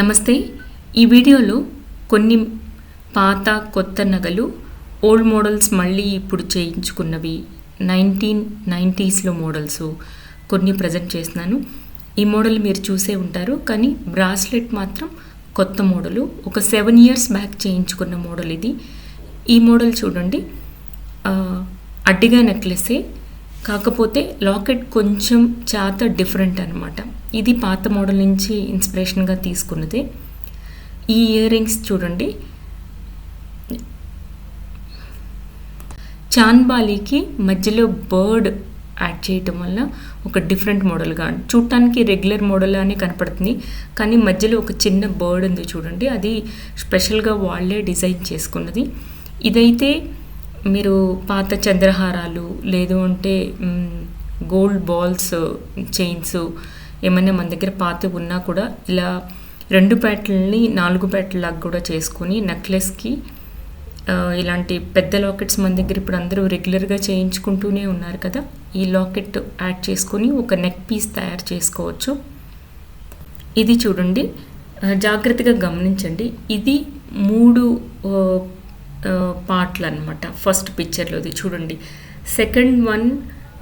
నమస్తే. ఈ వీడియోలో కొన్ని పాత కొత్త నగలు ఓల్డ్ మోడల్స్ మళ్ళీ ఇప్పుడు చేయించుకున్నవి నైన్టీన్ నైంటీస్లో మోడల్స్ కొన్ని ప్రజెంట్ చేస్తున్నాను. ఈ మోడల్ మీరు చూసే ఉంటారు కానీ బ్రాస్లెట్ మాత్రం కొత్త మోడలు. ఒక సెవెన్ ఇయర్స్ బ్యాక్ చేయించుకున్న మోడల్ ఇది. ఈ మోడల్ చూడండి. అడ్డిగా నెక్లెసే కాకపోతే లాకెట్ కొంచెం చాత డిఫరెంట్ అనమాట ఇది పాత మోడల్ నుంచి ఇన్స్పిరేషన్గా తీసుకున్నది. ఈ ఇయర్ రింగ్స్ చూడండి. చాన్బాలీకి మధ్యలో బర్డ్ యాడ్ చేయటం వల్ల ఒక డిఫరెంట్ మోడల్గా చూడటానికి రెగ్యులర్ మోడల్ అని కనపడుతుంది. కానీ మధ్యలో ఒక చిన్న బర్డ్ ఉంది చూడండి. అది స్పెషల్గా వాళ్ళే డిజైన్ చేసుకున్నది. ఇదైతే మీరు పాత చంద్రహారాలు లేదు అంటే గోల్డ్ బాల్స్ చైన్స్ ఏమైనా మన దగ్గర పాతి ఉన్నా కూడా ఇలా రెండు పేటల్ని నాలుగు పేటలాగా కూడా చేసుకొని నెక్లెస్కి ఇలాంటి పెద్ద లాకెట్స్ మన దగ్గర ఇప్పుడు అందరూ రెగ్యులర్గా చేయించుకుంటూనే ఉన్నారు కదా ఈ లాకెట్ యాడ్ చేసుకొని ఒక నెక్ పీస్ తయారు చేసుకోవచ్చు. ఇది చూడండి జాగ్రత్తగా గమనించండి. ఇది మూడు పార్ట్లు అనమాట ఫస్ట్ పిక్చర్లోది చూడండి. సెకండ్ వన్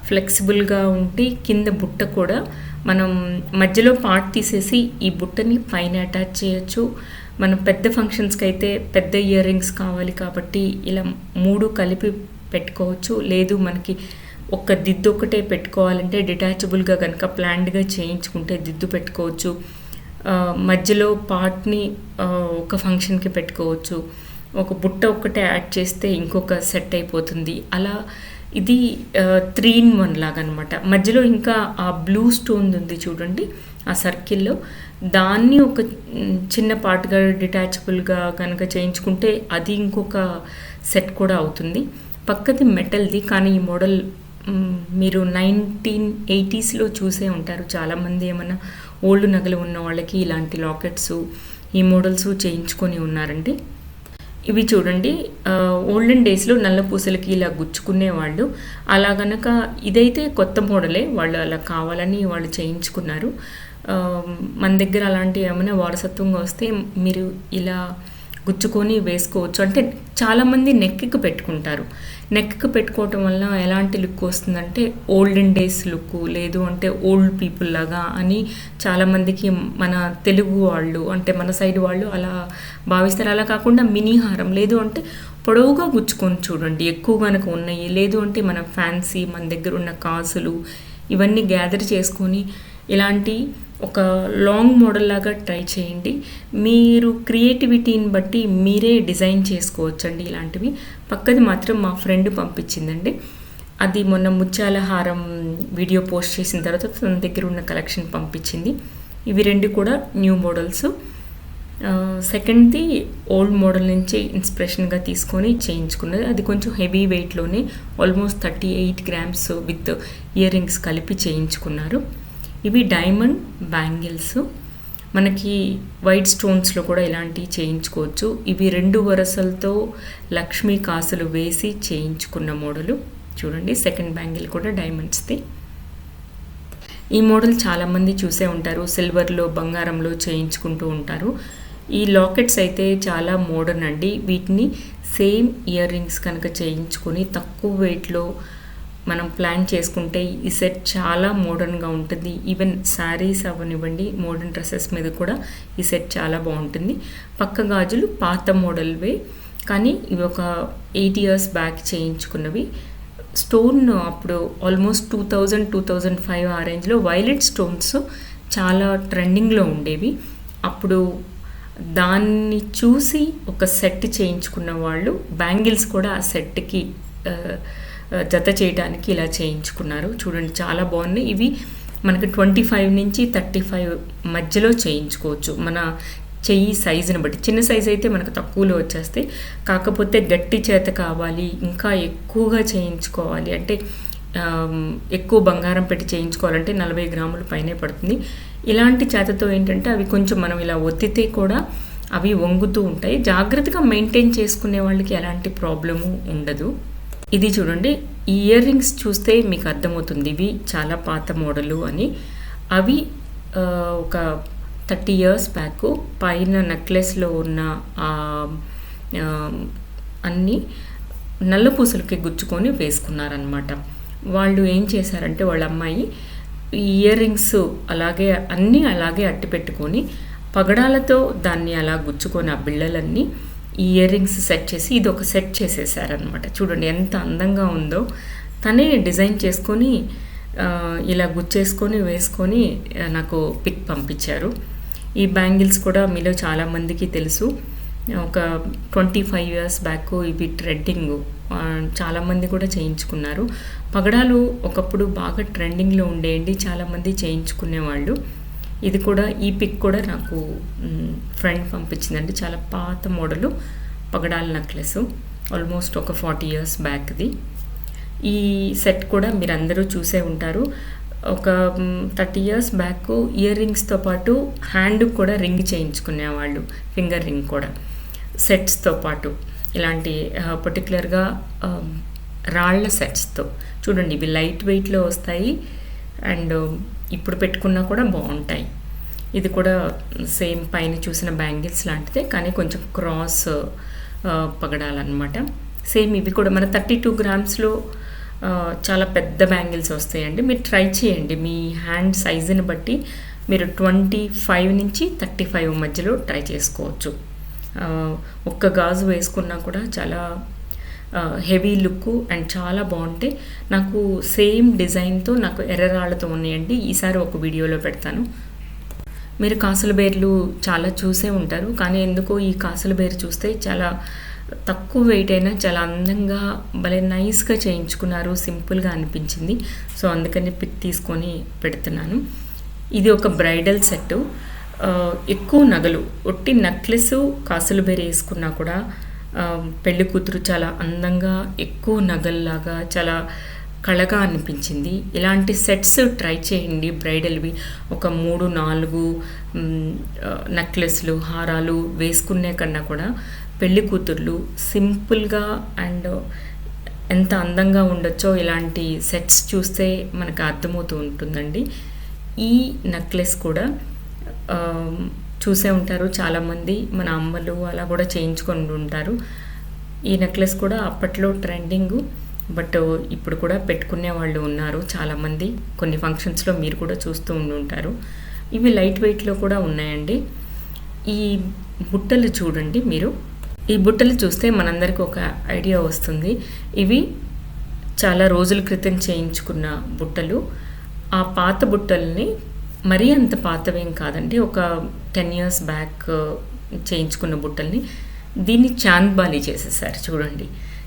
ఫ్లెక్సిబుల్గా ఉండి కింద బుట్ట కూడా మనం మధ్యలో పార్ట్ తీసేసి ఈ బుట్టని పైన అటాచ్ చేయొచ్చు. మనం పెద్ద ఫంక్షన్స్కి అయితే పెద్ద ఇయర్ రింగ్స్ కావాలి కాబట్టి ఇలా మూడు కలిపి పెట్టుకోవచ్చు. లేదు మనకి ఒక్క దిద్దు ఒకటే పెట్టుకోవాలంటే డిటాచబుల్గా కనుక ప్లాన్డ్గా చేయించుకుంటే దిద్దు పెట్టుకోవచ్చు. మధ్యలో పార్ట్ని ఒక ఫంక్షన్కి పెట్టుకోవచ్చు. ఒక బుట్ట ఒక్కటే యాడ్ చేస్తే ఇంకొక సెట్ అయిపోతుంది. అలా ఇది త్రీ ఇన్ వన్ లాగా అనమాట మధ్యలో ఇంకా ఆ బ్లూ స్టోన్ ఉంది చూడండి ఆ సర్కిల్లో దాన్ని ఒక చిన్న పార్ట్గా డిటాచబుల్గా కనుక చేయించుకుంటే అది ఇంకొక సెట్ కూడా అవుతుంది. పక్కది మెటల్ది కానీ ఈ మోడల్ మీరు నైన్టీన్ ఎయిటీస్లో చూసే ఉంటారు. చాలామంది ఏమైనా ఓల్డ్ నగలు ఉన్న వాళ్ళకి ఇలాంటి లాకెట్స్ ఈ మోడల్స్ చేయించుకొని ఉన్నారండి. ఇవి చూడండి. ఓల్డెన్ డేస్లో నల్ల పూసలకి ఇలా గుచ్చుకునేవాళ్ళు. అలా గనక ఇదైతే కొత్త మోడలే. వాళ్ళు అలా కావాలని వాళ్ళు చేయించుకున్నారు. మన దగ్గర అలాంటి ఏమైనా వారసత్వంగా వస్తే మీరు ఇలా గుచ్చుకొని వేసుకోవచ్చు. అంటే చాలామంది నెక్కి పెట్టుకుంటారు. నెక్కి పెట్టుకోవటం వల్ల ఎలాంటి లుక్ వస్తుందంటే ఓల్డెన్ డేస్ లుక్ లేదు అంటే ఓల్డ్ పీపుల్ లాగా అని చాలామందికి మన తెలుగు వాళ్ళు అంటే మన సైడ్ వాళ్ళు అలా భావిస్తారు. అలా కాకుండా మినీ హారం లేదు అంటే పొడవుగా గుచ్చుకొని చూడండి. ఎక్కువ కనుక ఉన్నాయి. లేదు అంటే మన ఫ్యాన్సీ మన దగ్గర ఉన్న కాసులు ఇవన్నీ గ్యాదర్ చేసుకొని ఇలాంటి ఒక లాంగ్ మోడల్ లాగా ట్రై చేయండి. మీరు క్రియేటివిటీని బట్టి మీరే డిజైన్ చేసుకోవచ్చండి ఇలాంటివి. పక్కది మాత్రం మా ఫ్రెండ్ పంపించిందండి. అది మొన్న ముత్యాల హారం వీడియో పోస్ట్ చేసిన తర్వాత తన దగ్గర ఉన్న కలెక్షన్ పంపించింది. ఇవి రెండు కూడా న్యూ మోడల్స్ సెకండ్ది ఓల్డ్ మోడల్ నుంచి ఇన్స్పిరేషన్గా తీసుకొని చేయించుకున్నది. అది కొంచెం heavy వెయిట్లోనే almost thirty eight grams with earrings కలిపి చేయించుకున్నారు. ఇవి డైమండ్ బ్యాంగిల్స్. మనకి వైట్ స్టోన్స్లో కూడా ఇలాంటివి చేయించుకోవచ్చు. ఇవి రెండు వరసలతో లక్ష్మీ కాసులు వేసి చేయించుకున్న మోడలు. చూడండి సెకండ్ బ్యాంగిల్ కూడా డైమండ్స్ది. ఈ మోడల్ చాలామంది చూసే ఉంటారు. సిల్వర్లో బంగారంలో చేయించుకుంటూ ఉంటారు. ఈ లాకెట్స్ అయితే చాలా మోడర్న్ అండి. వీటిని సేమ్ ఇయర్ రింగ్స్ కనుక చేయించుకొని తక్కువ వెయిట్లో మనం ప్లాన్ చేసుకుంటే ఈ సెట్ చాలా మోడర్న్గా ఉంటుంది. ఈవెన్ శారీస్ అవనివ్వండి మోడర్న్ డ్రెస్సెస్ మీద కూడా ఈ సెట్ చాలా బాగుంటుంది. పక్క గాజులు పాత మోడల్వే కానీ ఇవి ఒక ఎయిట్ ఇయర్స్ బ్యాక్ చేయించుకున్నవి. స్టోన్ అప్పుడు almost two thousand two thousand five ఆ రేంజ్లో వైలెట్ స్టోన్స్ చాలా ట్రెండింగ్లో ఉండేవి. అప్పుడు దాన్ని చూసి ఒక సెట్ చేయించుకున్న వాళ్ళు బ్యాంగిల్స్ కూడా ఆ సెట్కి జత చేయడానికి ఇలా చేయించుకున్నారు. చూడండి చాలా బాగున్నాయి. ఇవి మనకి ట్వంటీ ఫైవ్ నుంచి థర్టీ ఫైవ్ మధ్యలో చేయించుకోవచ్చు. మన చెయ్యి సైజుని బట్టి. చిన్న సైజ్ అయితే మనకు తక్కువలో వచ్చేస్తాయి. కాకపోతే గట్టి చేత కావాలి ఇంకా ఎక్కువగా చేయించుకోవాలి. అంటే ఎక్కువ బంగారం పెట్టి చేయించుకోవాలంటే నలభై గ్రాముల పైనే పడుతుంది. ఇలాంటి చేతతో ఏంటంటే అవి కొంచెం మనం ఇలా ఒత్తితే కూడా అవి వంగుతూ ఉంటాయి. జాగ్రత్తగా మెయింటైన్ చేసుకునే వాళ్ళకి ఎలాంటి ప్రాబ్లము ఉండదు. ఇది చూడండి ఈ ఇయర్ రింగ్స్ చూస్తే మీకు అర్థమవుతుంది ఇవి చాలా పాత మోడలు అని. అవి ఒక థర్టీ ఇయర్స్ బ్యాక్ పైన నెక్లెస్లో ఉన్న అన్నీ నల్ల పూసలకి గుచ్చుకొని వేసుకున్నారనమాట వాళ్ళు ఏం చేశారంటే వాళ్ళ అమ్మాయి ఇయర్ రింగ్స్ అలాగే అన్నీ అలాగే అట్టి పెట్టుకొని పగడాలతో దాన్ని అలా గుచ్చుకొని ఆ బిళ్ళలన్నీ ఈ ఇయర్ రింగ్స్ సెట్ చేసి ఇది ఒక సెట్ చేసేసారనమాట చూడండి ఎంత అందంగా ఉందో. తనే డిజైన్ చేసుకొని ఇలా గుచ్చేసుకొని వేసుకొని నాకు పిక్ పంపించారు. ఈ బ్యాంగిల్స్ కూడా మీలో చాలామందికి తెలుసు. ఒక ట్వంటీ ఫైవ్ ఇయర్స్ బ్యాక్ ఇవి ట్రెండింగ్ చాలామంది కూడా చేయించుకున్నారు. పగడాలు ఒకప్పుడు బాగా ట్రెండింగ్లో ఉండేయండి చాలామంది చేయించుకునేవాళ్ళు. ఇది కూడా ఈ పిక్ కూడా నాకు ఫ్రెండ్ పంపించిందండి. చాలా పాత మోడలు పగడాల నెక్లెస్ ఆల్మోస్ట్ ఒక ఫార్టీ ఇయర్స్ బ్యాక్ది ఈ సెట్ కూడా మీరు అందరూ చూసే ఉంటారు. ఒక థర్టీ ఇయర్స్ బ్యాక్ ఇయర్ రింగ్స్తో పాటు హ్యాండ్ కూడా రింగ్ చేయించుకునేవాళ్ళు ఫింగర్ రింగ్ కూడా. సెట్స్తో పాటు ఇలాంటి పర్టికులర్గా రాళ్ళ సెట్స్తో చూడండి ఇవి లైట్ వెయిట్లో వస్తాయి. అండ్ ఇప్పుడు పెట్టుకున్నా కూడా బాగుంటాయి. ఇది కూడా సేమ్ పైన చూసిన బ్యాంగిల్స్ లాంటిదే కానీ కొంచెం క్రాస్ పగడాలన్నమాట. సేమ్ ఇవి కూడా మన థర్టీ టూ గ్రామ్స్లో చాలా పెద్ద బ్యాంగిల్స్ వస్తాయండి. మీరు ట్రై చేయండి. మీ హ్యాండ్ సైజుని బట్టి మీరు ట్వంటీ ఫైవ్ నుంచి థర్టీ ఫైవ్ మధ్యలో ట్రై చేసుకోవచ్చు. ఒక్క గాజు వేసుకున్నా కూడా చాలా హెవీ లుక్ అండ్ చాలా బాగుంటాయి నాకు సేమ్ డిజైన్తో నాకు ఎర్రరాళ్ళతో ఉన్నాయండి. ఈసారి ఒక వీడియోలో పెడతాను. మీరు కాసుల బేర్లు చాలా చూసే ఉంటారు. కానీ ఎందుకో ఈ కాసుల బేరు చూస్తే చాలా తక్కువ వెయిట్ అయినా చాలా అందంగా భలే నైస్గా చేయించుకున్నారు. సింపుల్గా అనిపించింది. సో అందుకని పిక్ తీసుకొని పెడుతున్నాను. ఇది ఒక బ్రైడల్ సెట్ ఎక్కువ నగలు ఒట్టి నెక్లెస్ కాసుల బేరు వేసుకున్నా కూడా పెళ్ళి కూతురు చాలా అందంగా ఎక్కువ నగల్లాగా చాలా కళగా అనిపించింది. ఇలాంటి సెట్స్ ట్రై చేయండి బ్రైడల్వి. ఒక మూడు నాలుగు నెక్లెస్లు హారాలు వేసుకునే కన్నా కూడా పెళ్ళి కూతుర్లు సింపుల్గా అండ్ ఎంత అందంగా ఉండొచ్చో ఇలాంటి సెట్స్ చూస్తే మనకు అర్థమవుతూ ఉంటుందండి. ఈ నెక్లెస్ కూడా చూసే ఉంటారు చాలామంది. మన అమ్మలు అలా కూడా చేయించుకొని ఉంటారు. ఈ నెక్లెస్ కూడా అప్పట్లో ట్రెండింగ్. బట్ ఇప్పుడు కూడా పెట్టుకునే వాళ్ళు ఉన్నారు చాలామంది. కొన్ని ఫంక్షన్స్లో మీరు కూడా చూస్తూ ఉండి ఉంటారు. ఇవి లైట్ వెయిట్లో కూడా ఉన్నాయండి. ఈ బుట్టలు చూడండి మీరు. ఈ బుట్టలు చూస్తే మనందరికీ ఒక ఐడియా వస్తుంది. ఇవి చాలా రోజుల క్రితం చేయించుకున్న బుట్టలు. ఆ పాత బుట్టల్ని మరీ అంత పాతవేం కాదండి. ఒక టెన్ ఇయర్స్ బ్యాక్ చేయించుకున్న బుట్టల్ని దీన్ని చాంద్బాలి చేసేసారు చూడండి.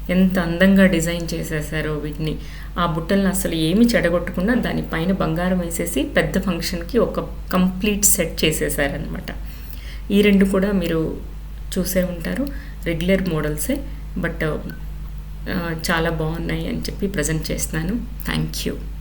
ఎంత అందంగా డిజైన్ చేసేసారో వీటిని. ఆ బుట్టలను అసలు ఏమి చెడగొట్టకుండా దానిపైన బంగారం వేసేసి పెద్ద ఫంక్షన్కి ఒక కంప్లీట్ సెట్ చేసేసారనమాట ఈ రెండు కూడా మీరు చూసే ఉంటారు. రెగ్యులర్ మోడల్సే బట్ uh, చాలా బాగున్నాయి అని చెప్పి ప్రజెంట్ చేస్తున్నాను. Thank you.